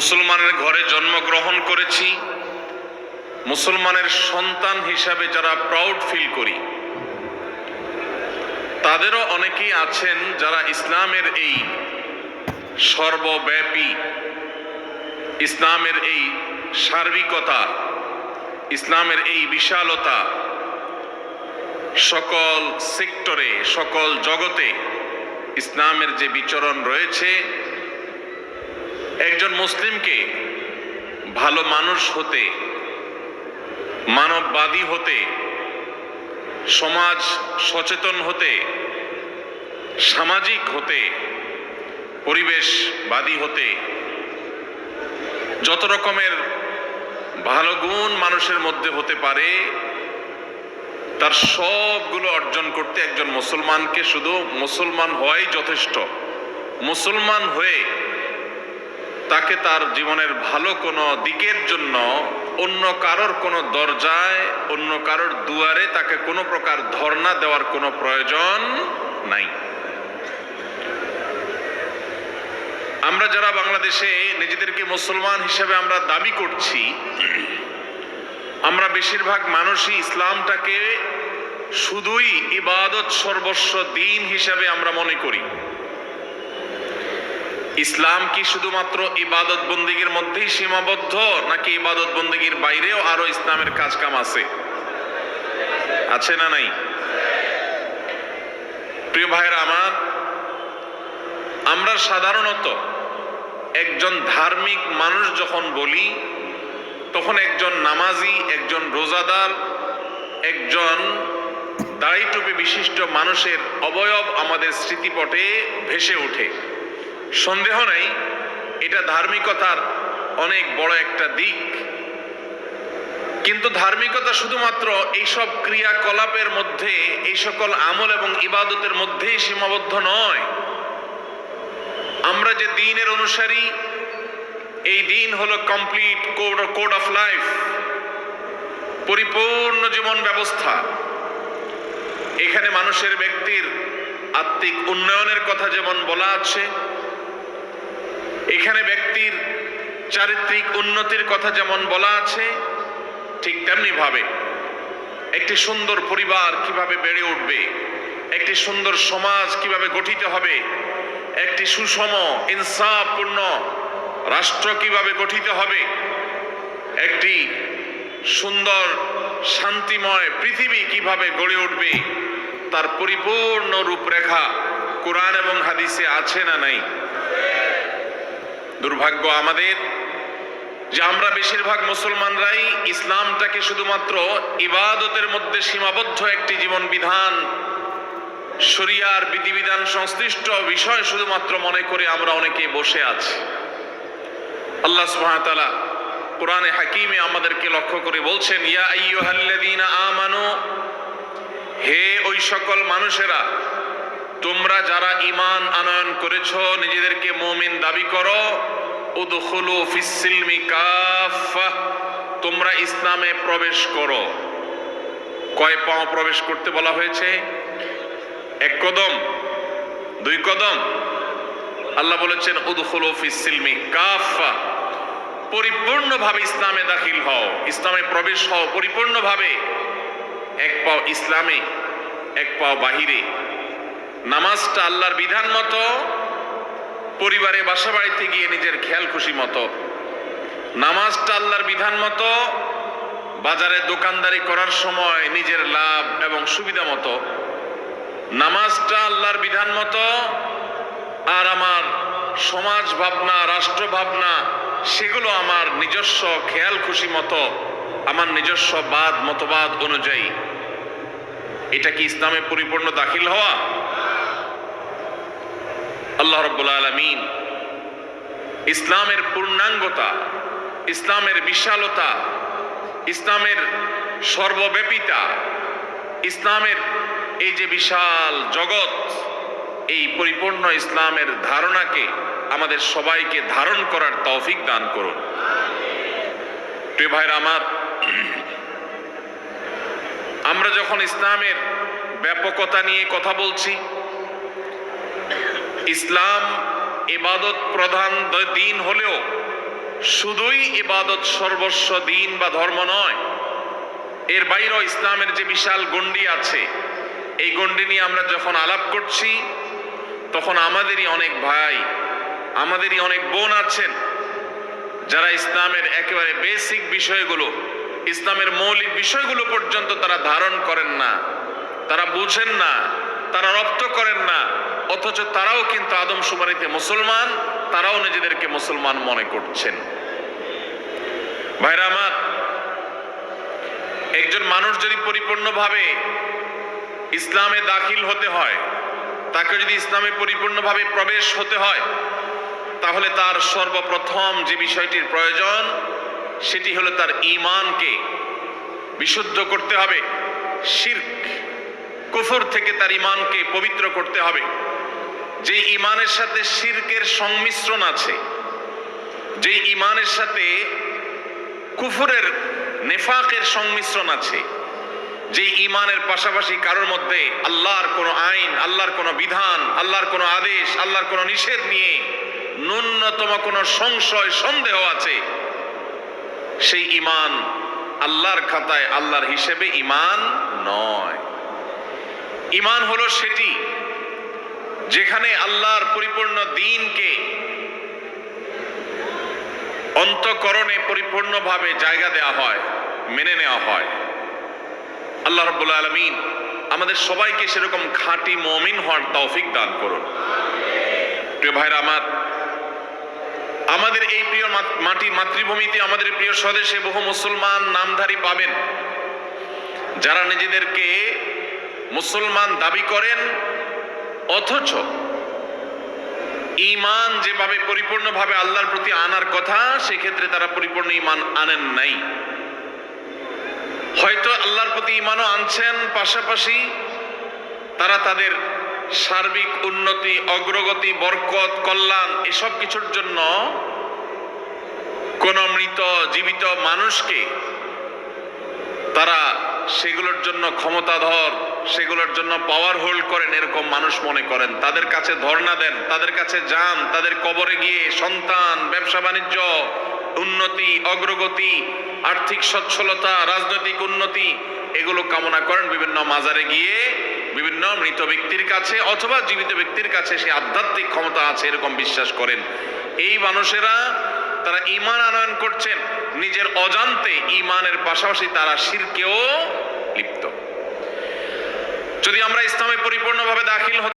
মুসলমানের ঘরে জন্মগ্রহণ করেছি। মুসলমানের সন্তান হিসাবে যারা প্রাউড ফিল করি, তাদেরও অনেকেই আছেন যারা ইসলামের এই সর্বব্যাপী, ইসলামের এই সার্বিকতা, ইসলামের এই বিশালতা সকল সেক্টরে, সকল জগতে ইসলামের যে বিচরণ রয়েছে একজন মুসলিমকে ভালো মানুষ হতে, মানববাদী হতে, সমাজ সচেতন হতে, সামাজিক হতে, পরিবেশবাদী হতে, যত রকমের ভালো গুণ মানুষের মধ্যে হতে পারে, তার সবগুলো অর্জন করতে একজন মুসলমানকে শুধু মুসলমান হওয়াই যথেষ্ট। মুসলমান হয়ে তাকে তার জীবনের ভালো কোনো দিকের জন্য অন্য কারোর কোনো দরজায়, অন্য কারোর দুয়ারে তাকে কোনো প্রকার ধর্ণা দেওয়ার কোনো প্রয়োজন নাই। আমরা যারা বাংলাদেশে নিজেদেরকে মুসলমান হিসেবে আমরা দাবি করছি, আমরা বেশিরভাগ মানুষই ইসলামটাকে শুধুই ইবাদত সর্বস্ব দিন হিসাবে আমরা মনে করি। ইসলাম কি শুধুমাত্র ইবাদত বন্দীগীর মধ্যেই সীমাবদ্ধ, নাকি ইবাদত বন্দীগীর বাইরেও আরও ইসলামের কাজ কাম আছে? আছে না নাই? প্রিয় ভাইরা আমার, আমরা সাধারণত একজন ধার্মিক মানুষ যখন বলি, তখন একজন নামাজি, একজন রোজাদার, একজন দাড়ি টুপি বিশিষ্ট মানুষের অবয়ব আমাদের স্মৃতিপটে ভেসে ওঠে। সন্দেহ নাই, এটা ধার্মিকতার অনেক বড় একটা দিক। কিন্তু ধার্মিকতা শুধুমাত্র এইসব ক্রিয়াকলাপের মধ্যে, এই সকল আমল এবং ইবাদতের মধ্যেই সীমাবদ্ধ নয়। আমরা যে দিনের অনুসারী, এই দিন হলো complete code code of life পরিপূর্ণ জীবন ব্যবস্থা। এখানে মানুষের ব্যক্তির আত্মিক উন্নয়নের কথা যেমন বলা আছে এখানে ব্যক্তির চারিত্রিক উন্নতির কথা যেমন বলা আছে, ঠিক তেমনি ভাবে একটি সুন্দর পরিবার কীভাবে বেড়ে উঠবে, একটি সুন্দর সমাজ কীভাবে গঠিত হবে, একটি সুষম, ইনসাফপূর্ণ রাষ্ট্র কীভাবে গঠিত হবে, একটি সুন্দর, শান্তিময় পৃথিবী কীভাবে গড়ে উঠবে, তার পরিপূর্ণ রূপরেখা কোরআন এবং হাদিসে আছে না নাই? দুর্ভাগ্য আমাদের যে আমরা বেশিরভাগ মুসলমানরাই ইসলামটাকে শুধুমাত্র ইবাদতের মধ্যে সীমাবদ্ধ একটি জীবন বিধান শরিয়ার বিধিবিধান সংশ্লিষ্ট বিষয় শুধুমাত্র মনে করে আমরা অনেকে বসে আছি। আল্লাহ সুবহানাহু কোরআনে হাকিমে আমাদেরকে লক্ষ্য করে বলছেন, ইয়া আইয়ুহাল্লাযীনা আমানু, হে ওই সকল মানুষেরা তোমরা যারা ইমান আনয়ন করেছ, নিজেদেরকে মুমিন দাবি করো। উদখুলু ফিসসিলমি কাফা তোমরা ইসলামে প্রবেশ করো। কয় পাও প্রবেশ করতে বলা হয়েছে? এক কদম, দুই কদম। আল্লাহ বলেছেন, উদখুলু ফিসসিলমি কাফা পরিপূর্ণভাবে ইসলামে দাখিল হও। ইসলামে প্রবেশ হও পরিপূর্ণভাবে। এক পাও ইসলামে, এক পাও বাহিরে। নামাজটা আল্লাহর বিধান মতো, পরিবারে বাসা বাড়িতে গিয়ে নিজের খেয়াল খুশি মতো। নামাজটা আল্লাহর বিধান মতো, বাজারে দোকানদারি করার সময় নিজের লাভ এবং সুবিধা মতো। নামাজটা আল্লাহর বিধান মতো, আর আমার সমাজ ভাবনা, রাষ্ট্র ভাবনা, সেগুলো আমার নিজস্ব খেয়াল খুশি মতো, আমার নিজস্ব বাদ, মতবাদ অনুযায়ী। এটা কি ইসলামে পরিপূর্ণ দাখিল হওয়া? আল্লাহ রব্বুল আলমিন ইসলামের পূর্ণাঙ্গতা, ইসলামের বিশালতা, ইসলামের সর্বব্যাপিতা, ইসলামের এই যে বিশাল জগৎ, এই পরিপূর্ণ ইসলামের ধারণাকে আমাদের সবাইকে ধারণ করার তৌফিক দান করুন। প্রিয় ভাইরা আমার, আমরা যখন ইসলামের ব্যাপকতা নিয়ে কথা বলছি ইসলাম ইবাদত প্রধান দিন হলেও শুধুই ইবাদত সর্বস্ব দিন বা ধর্ম নয়। এর বাইরেও ইসলামের যে বিশাল গণ্ডি আছে, এই গণ্ডি নিয়ে আমরা যখন আলাপ করছি, তখন আমাদেরই অনেক ভাই, আমাদেরই অনেক বোন আছেন, যারা ইসলামের একেবারে বেসিক বিষয়গুলো, ইসলামের মৌলিক বিষয়গুলো পর্যন্ত তারা ধারণ করেন না, তারা বুঝেন না, তারা রপ্ত করেন না অথচ তারাও কিন্তু আদমশুমারিতে মুসলমান, তারাও নিজেদেরকে মুসলমান মনে করছেন। ভাইরা আমার, একজন মানুষ যদি পরিপূর্ণভাবে ইসলামে দাখিল হতে হয়, তাকে যদি ইসলামে পরিপূর্ণভাবে প্রবেশ হতে হয়, তাহলে তার সর্বপ্রথম যে বিষয়টির প্রয়োজন, সেটি হলো তার ঈমানকে বিশুদ্ধ করতে হবে, শিরক, কুফর থেকে তার ঈমানকে পবিত্র করতে হবে। যে ঈমানের সাথে শিরকের সংমিশ্রণ আছে, যে ঈমানের সাথে কুফুরের নেফাকের সংমিশ্রণ আছে, যে ঈমানের পাশাপাশি কারোর মধ্যে আল্লাহর কোনো আইন, আল্লাহর কোনো বিধান, আল্লাহর কোনো আদেশ, আল্লাহর কোনো নিষেধ নিয়ে ন্যূনতম কোনো সংশয়, সন্দেহ আছে, সেই ঈমান আল্লাহর খাতায়, আল্লাহর হিসেবে ঈমান নয়। ঈমান হলো সেটি যেখানে আল্লাহর পরিপূর্ণ দিনকে অন্তকরণে পরিপূর্ণভাবে জায়গা দেওয়া হয়, মেনে নেওয়া হয়। আল্লাহ রাব্বুল আলমিন আমাদের সবাইকে সেরকম খাঁটি মমিন হওয়ার তৌফিক দান করুন। প্রিয় ভাইরা, আমার আমাদের এই প্রিয় মাটি মাতৃভূমিতে আমাদের প্রিয় স্বদেশে বহু মুসলমান নামধারী পাবেন। যারা নিজেদেরকে মুসলমান দাবি করেন অথচ ইমান যেভাবে পরিপূর্ণভাবে আল্লাহর প্রতি আনার কথা, সেক্ষেত্রে তারা পরিপূর্ণ ইমান আনেন নাই। হয়তো আল্লাহর প্রতি ইমানও আনছেন, পাশাপাশি তারা তাদের সার্বিক উন্নতি, অগ্রগতি, বরকত, কল্যাণ এসব কিছুর জন্য কোন মৃত, জীবিত মানুষকে তারা সেগুলোর জন্য ক্ষমতাধর সেগুলোর জন্য পাওয়ার হোল্ড করেন এরকম মানুষ মনে করেন। তাদের কাছে ধর্ণা দেন, তাদের কাছে যান, তাদের কবরে গিয়ে সন্তান, ব্যবসা বাণিজ্য, উন্নতি, অগ্রগতি, আর্থিক সচ্ছলতা, রাজনৈতিক উন্নতি, এগুলো কামনা করেন বিভিন্ন মাজারে গিয়ে, বিভিন্ন মৃত ব্যক্তির কাছে অথবা জীবিত ব্যক্তির কাছে সে আধ্যাত্মিক ক্ষমতা আছে এরকম বিশ্বাস করেন। এই মানুষেরা, তারা ইমান আনয়ন করছেন। নিজের অজান্তে ইমানের পাশাপাশি তারা শিরকেও লিপ্ত। যদি আমরা ইসলামে পরিপূর্ণভাবে দাখিল হতে